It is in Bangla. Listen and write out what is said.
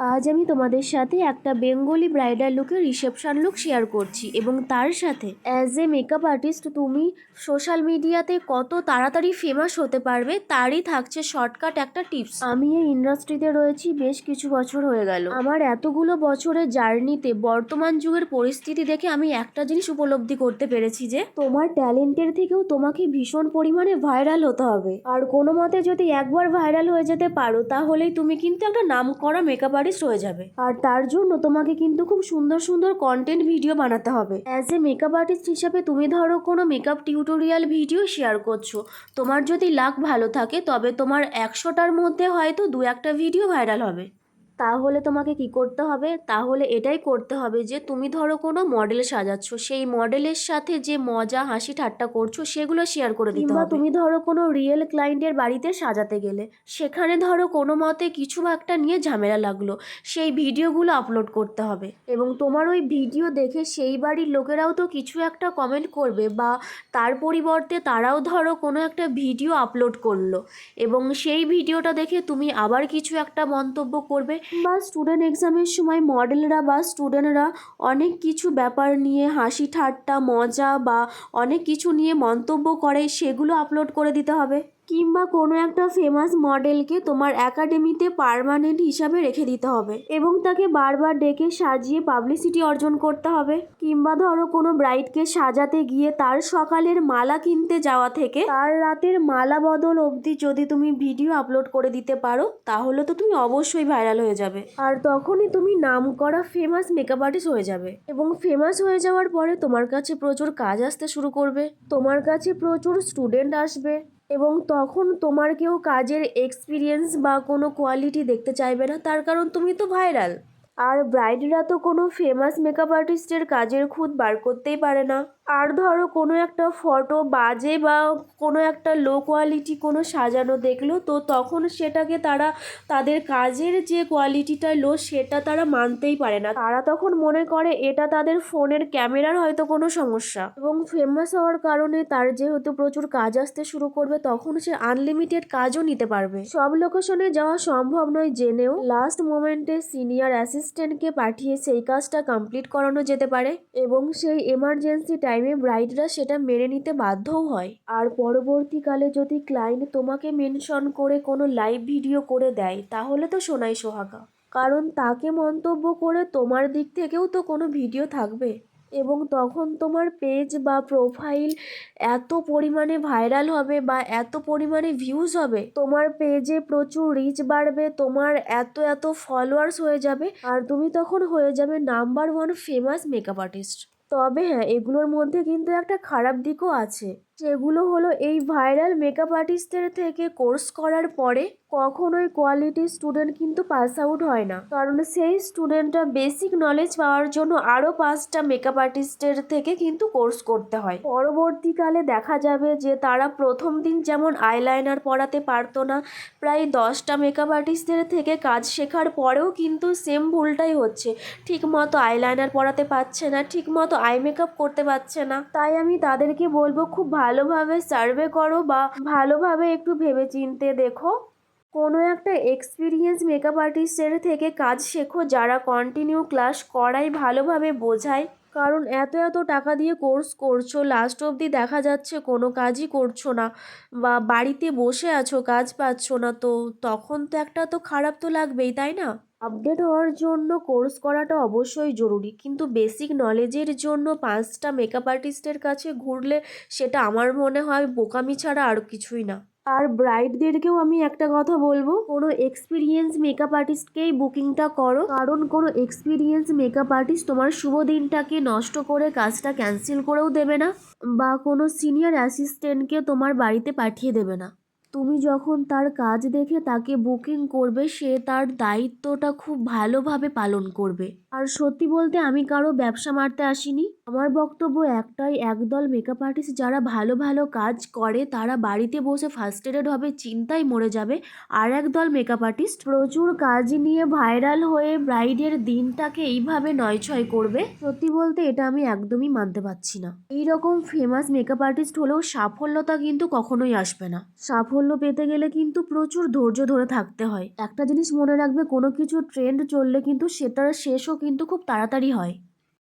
আজ আমি তোমাদের সাথে একটা বেঙ্গলি ব্রাইডাল লুকের রিসেপশন লুক শেয়ার করছি এবং তার সাথে অ্যাজ এ মেকআপ আর্টিস্ট তুমি সোশ্যাল মিডিয়াতে কত তাড়াতাড়ি ফেমাস হতে পারবে তারই থাকছে শর্টকাট একটা টিপস আমি এই ইন্ডাস্ট্রিতে রয়েছি বেশ কিছু বছর হয়ে গেল। আমার এতগুলো বছরের জার্নিতে বর্তমান যুগের পরিস্থিতি দেখে আমি একটা জিনিস উপলব্ধি করতে পেরেছি যে তোমার ট্যালেন্টের থেকেও তোমাকে ভীষণ পরিমাণে ভাইরাল হতে হবে। আর কোনো মতে যদি একবার ভাইরাল হয়ে যেতে পারো, তাহলেই তুমি কিন্তু একটা নাম করা মেকআপ আর্টিস্ট হয়ে যাবে। আর তার জন্য তোমাকে কিন্তু খুব সুন্দর সুন্দর কন্টেন্ট ভিডিও বানাতে হবে। অ্যাজ এ মেকআপ আর্টিস্ট হিসাবে তুমি ধরো কোনো মেকআপ টিউটোরিয়াল ভিডিও শেয়ার করছ। তোমার যদি লাক ভালো থাকে, তবে তোমার একশোটার মধ্যে হয়তো দু একটা ভিডিও ভাইরাল হবে। তাহলে তোমাকে কি করতে হবে? তাহলে এটাই করতে হবে যে তুমি ধরো কোনো মডেল সাজাচ্ছ সেই মডেলের সাথে যে মজা হাসি ঠাট্টা করছ সেগুলো শেয়ার করে দিতে হবে। তুমি ধরো কোনো রিয়েল ক্লায়েন্টের বাড়িতে সাজাতে গেলে সেখানে ধরো কোনো মতে কিছু একটা নিয়ে ঝামেলা লাগল সেই ভিডিওগুলো আপলোড করতে হবে। এবং তোমার ওই ভিডিও দেখে সেই বাড়ির লোকেরাও তো কিছু একটা কমেন্ট করবে বা তার পরিবর্তে তারাও ধরো কোনো একটা ভিডিও আপলোড করল। এবং সেই ভিডিওটা দেখে তুমি আবার কিছু একটা মন্তব্য করবে বা স্টুডেন্ট এক্সামের সময় মডেলরা বা স্টুডেন্টরা অনেক কিছু ব্যাপার নিয়ে হাসি ঠাট্টা, মজা বা অনেক কিছু নিয়ে মন্তব্য করে, সেগুলো আপলোড করে দিতে হবে। কিংবা কোনো একটা ফেমাস মডেলকে তোমার একাডেমিতে পার্মানেন্ট হিসাবে রেখে দিতে হবে এবং তাকে বারবার ডেকে সাজিয়ে পাবলিসিটি অর্জন করতে হবে। কিংবা ধরো কোনো ব্রাইডকে সাজাতে গিয়ে তার সকালের মালা কিনতে যাওয়া থেকে তার রাতের মালা বদল অবধি যদি তুমি ভিডিও আপলোড করে দিতে পারো, তাহলে তো তুমি অবশ্যই ভাইরাল হয়ে যাবে। আর তখনই তুমি নাম করা ফেমাস মেকআপ আর্টিস্ট হয়ে যাবে। এবং ফেমাস হয়ে যাওয়ার পরে তোমার কাছে প্রচুর কাজ আসতে শুরু করবে। তোমার কাছে প্রচুর স্টুডেন্ট আসবে। এবং তখন তোমার কেউ কাজের এক্সপিরিয়েন্স বা কোনো কোয়ালিটি দেখতে চাইবে না, তার কারণ তুমি তো ভাইরাল আর ব্রাইডরা তো কোনো ফেমাস মেকআপ আর্টিস্টের কাজের খুঁত বার করতেই পারে না। আর ধরো কোনো একটা ফটো বাজে বা কোনো একটা লো কোয়ালিটি কোনো সাজানো দেখল, তো তখন সেটাকে তারা তাদের কাজের যে কোয়ালিটিটা লো সেটা তারা মানতেই পারে না। তারা তখন মনে করে এটা তাদের ফোনের ক্যামেরার হয়তো কোনো সমস্যা এবং ফেমাস হওয়ার কারণে তার যেহেতু প্রচুর কাজ আসতে শুরু করবে, তখন সে আনলিমিটেড কাজও নিতে পারবে। সব লোকেশনে যাওয়া সম্ভব নয় জেনেও লাস্ট মোমেন্টে সিনিয়র অ্যাসিস্ট্যান্টকে পাঠিয়ে সেই কাজটা কমপ্লিট করানো যেতে পারে এবং সেই এমার্জেন্সি টাইমে ব্রাইডরা সেটা মেনে নিতে বাধ্যও হয়। আর পরবর্তীকালে যদি ক্লায়েন্ট তোমাকে মেনশন করে কোনো লাইভ ভিডিও করে দেয়, তাহলে তো সোনাই সোহাগা। কারণ তাকে মন্তব্য করে তোমার দিক থেকেও তো কোনো ভিডিও থাকবে। এবং তখন তোমার পেজ বা প্রোফাইল এত পরিমাণে ভাইরাল হবে বা এত পরিমাণে ভিউজ হবে, তোমার পেজে প্রচুর রিচ বাড়বে, তোমার এত এত ফলোয়ার্স হয়ে যাবে। আর তুমি তখন হয়ে যাবে number one famous makeup artist তবে হ্যাঁ এগুলোর মধ্যে কিন্তু একটা খারাপ দিকও আছে। সেগুলো হলো এই ভাইরাল মেকআপ আর্টিস্টদের থেকে কোর্স করার পরে কখনোই কোয়ালিটি স্টুডেন্ট কিন্তু পাস আউট হয় না। কারণ সেই স্টুডেন্টটা বেসিক নলেজ পাওয়ার জন্য আরও পাঁচটা মেকআপ আর্টিস্টের থেকে কিন্তু কোর্স করতে হয়। পরবর্তীকালে দেখা যাবে যে তারা প্রথম দিন যেমন আইলাইনার পড়াতে পারতো না, প্রায় দশটা মেকআপ আর্টিস্টদের থেকে কাজ শেখার পরেও কিন্তু সেম ভুলটাই হচ্ছে। ঠিক মতো আইলাইনার পড়াতে পারছে না ঠিক মতো আই মেকআপ করতে পারছে না। তাই আমি তাদেরকে বলব, খুব ভালোভাবে সার্ভে করো বা ভালোভাবে একটু ভেবে চিনতে দেখো। কোনো একটা এক্সপিরিয়েন্স মেকআপ আর্টিস্টের থেকে কাজ শেখো, যারা কন্টিনিউ ক্লাস করাই ভালোভাবে বোঝায়। কারণ এত এত টাকা দিয়ে কোর্স করছ লাস্ট অবধি দেখা যাচ্ছে কোনো কাজই করছ না বা বাড়িতে বসে আছো, কাজ পাচ্ছ না, তো তখন তো একটা তো খারাপ তো লাগবেই, তাই না? আপডেট হওয়ার জন্য কোর্স করাটা অবশ্যই জরুরি, কিন্তু বেসিক নলেজের জন্য পাঁচটা মেকআপ আর্টিস্টের কাছে ঘুরলে সেটা আমার মনে হয় বোকামি ছাড়া আর কিছুই না। আর ব্রাইডদেরকেও আমি একটা কথা বলব, কোনো এক্সপিরিয়েন্স মেকআপ আর্টিস্টকেই বুকিংটা করো, কারণ কোনো এক্সপিরিয়েন্স মেকআপ আর্টিস্ট তোমার শুভ দিনটাকে নষ্ট করে কাজটা ক্যান্সেল করেও দেবে না, বা কোনো সিনিয়র অ্যাসিস্ট্যান্টকে তোমার বাড়িতে পাঠিয়ে দেবে না। তুমি যখন তার কাজ দেখে তাকে বুকিং করবে, সে তার দায়িত্বটা খুব ভালোভাবে পালন করবে। আর সত্যি বলতে আমি কারও ব্যবসা মারতে আসিনি। আমার বক্তব্য একটাই, একদল মেকআপ আর্টিস্ট যারা ভালো ভালো কাজ করে, তারা বাড়িতে বসে ফার্স্টেডেড হবে, চিন্তায় মরে যাবে। আর একদল মেকআপ আর্টিস্ট প্রচুর কাজ নিয়ে ভাইরাল হয়ে ব্রাইডের দিনটাকে এইভাবে নয়ছয় করবে। সত্যি বলতে এটা আমি একদমই মানতে পারছি না। এইরকম ফেমাস মেকআপ আর্টিস্ট হলেও সাফল্যতা কিন্তু কখনোই আসবে না। সাফল্য পেতে গেলে কিন্তু প্রচুর ধৈর্য ধরে থাকতে হয়। একটা জিনিস মনে রাখবে, কোনো কিছু ট্রেন্ড চললে কিন্তু সেটার শেষও কিন্তু খুব তাড়াতাড়ি হয়।